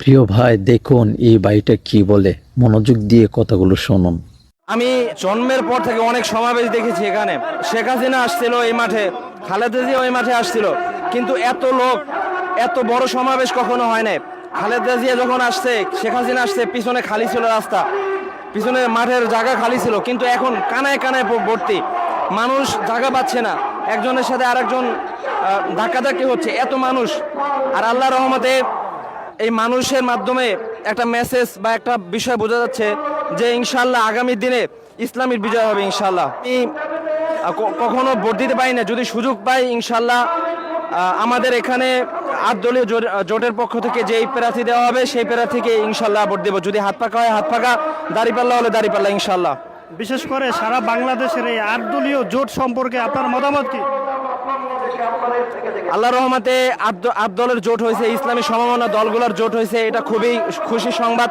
প্রিয় ভাই, দেখুন এই বাড়িটা কি বলে। মনোযোগ দিয়ে কথাগুলো শুনুন। আমি জন্মের পর থেকে অনেক সমাবেশ দেখেছি এখানে। শেখ হাসিনা আসছিল এই মাঠে, খালেদা জিয়া ওই মাঠে আসছিল। কিন্তু এত লোক, এত বড় সমাবেশ কখনো হয় নাই। খালেদা জিয়া যখন আসছে, শেখ হাসিনা আসছে, পিছনে খালি ছিল রাস্তা। পিছনে মাঠের জায়গা খালি ছিল, কিন্তু এখন কানায় কানায় ভর্তি। মানুষ জায়গা পাচ্ছে না। একজনের সাথে আরেকজন ধাক্কাধাক্কি হচ্ছে। এত মানুষ। আর আল্লাহ রহমতে এই মানুষের মাধ্যমে একটা মেসেজ বা একটা বিষয় বোঝা যাচ্ছে যে ইনশাল্লাহ আগামী দিনে ইসলামের বিজয় হবে ইনশাল্লাহ। আমি কখনো ভোট দিতে পারি না। যদি সুযোগ পাই, ইনশাল্লাহ আমাদের এখানে আট দলীয় জোট- জোটের পক্ষ থেকে যেই প্রার্থী দেওয়া হবে, সেই প্রার্থীকে ইনশাল্লাহ ভোট দেবো। যদি হাত পাকা হয়, হাত পাকা দাঁড়িপাল্লা হলে দাঁড়িপাল্লা ইনশাল্লাহ। বিশেষ করে সারা বাংলাদেশের এই আট দলীয় জোট সম্পর্কে আপনার মতামত কি? আল্লাহ রহমাতে আব্দ আব্দলের জোট হয়েছে, ইসলামী সমমনা দলগুলোর জোট হয়েছে, এটা খুবই খুশি সংবাদ।